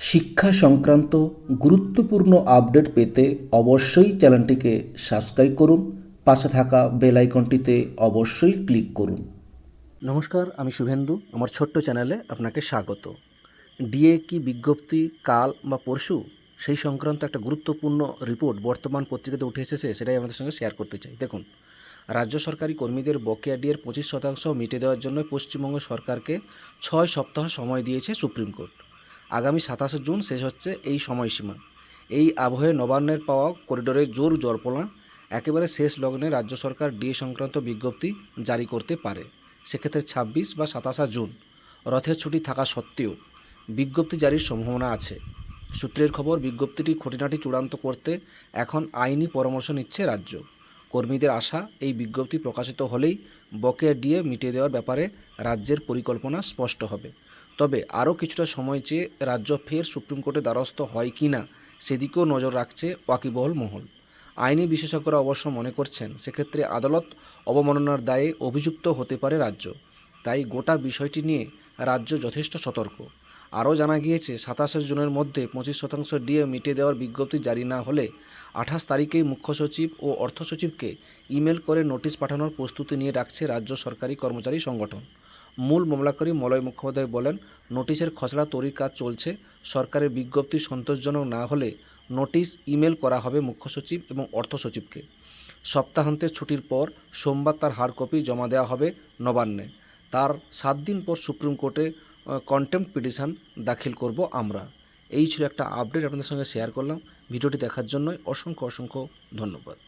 শিক্ষা সংক্রান্ত গুরুত্বপূর্ণ আপডেট পেতে অবশ্যই চ্যানেলটিকে সাবস্ক্রাইব করুন, পাশে থাকা বেল আইকনটিতে অবশ্যই ক্লিক করুন। নমস্কার, আমি শুভেন্দু, আমার ছোট্ট চ্যানেলে আপনাকে স্বাগত। ডিএ কি বিজ্ঞপ্তি কাল বা পরশু? সেই সংক্রান্ত একটা গুরুত্বপূর্ণ রিপোর্ট বর্তমান পত্রিকাতে উঠে এসেছে, সেটাই আমাদের সঙ্গে শেয়ার করতে চাই। দেখুন, রাজ্য সরকারি কর্মীদের বকেয়া ডিএর পঁচিশ শতাংশ মিটে দেওয়ার জন্য পশ্চিমবঙ্গ সরকারকে ছয় সপ্তাহ সময় দিয়েছে সুপ্রিম কোর্ট। আগামী সাতাশে জুন শেষ হচ্ছে এই সময়সীমা। এই আবহে নবান্নের পাওয়া করিডোরে জোর জল্পনা একেবারে শেষ লগ্নে রাজ্য সরকার ডিএ সংক্রান্ত বিজ্ঞপ্তি জারি করতে পারে। সেক্ষেত্রে ছাব্বিশ বা সাতাশা জুন, রথের ছুটি থাকা সত্ত্বেও বিজ্ঞপ্তি জারির সম্ভাবনা আছে। সূত্রের খবর, বিজ্ঞপ্তিটি খুঁটিনাটি চূড়ান্ত করতে এখন আইনি পরামর্শ নিচ্ছে রাজ্য। কর্মীদের আশা, এই বিজ্ঞপ্তি প্রকাশিত হলেই বকেয়া ডিএ মিটিয়ে দেওয়ার ব্যাপারে রাজ্যের পরিকল্পনা স্পষ্ট হবে। তবে আরও কিছুটা সময় চেয়ে রাজ্য ফের সুপ্রিম কোর্টে দ্বারস্থ হয় কি না সেদিকেও নজর রাখছে ওয়াকিবহল মহল। আইনি বিশেষজ্ঞরা অবশ্য মনে করছেন, সেক্ষেত্রে আদালত অবমাননার দায়ে অভিযুক্ত হতে পারে রাজ্য। তাই গোটা বিষয়টি নিয়ে রাজ্য যথেষ্ট সতর্ক। আরও জানা গিয়েছে সাতাশে জুনের মধ্যে পঁচিশ শতাংশ ডিএ মিটিয়ে দেওয়ার বিজ্ঞপ্তি জারি না হলে আঠাশ তারিখেই মুখ্য সচিব ও অর্থ সচিবকে ইমেল করে নোটিশ পাঠানোর প্রস্তুতি নিয়ে রাখছে রাজ্য সরকারি কর্মচারী সংগঠন। মূল মামলাকারী মলয় মুখোপাধ্যায় বলেন, নোটিশের খসড়া তৈরির কাজ চলছে। সরকারের বিজ্ঞপ্তি সন্তোষজনক না হলে নোটিশ, ইমেল করা হবে মুখ্য সচিব এবং অর্থ সচিবকে। সপ্তাহান্তের ছুটির পর সোমবার তার হার্ড কপি জমা দেওয়া হবে নবান্নে। তার সাত দিন পর সুপ্রিম কোর্টে কন্টেম্প পিটিশন দাখিল করব আমরা। এই ছিল একটা আপডেট আপনাদের সঙ্গে শেয়ার করলাম। ভিডিওটি দেখার জন্যই অসংখ্য অসংখ্য ধন্যবাদ।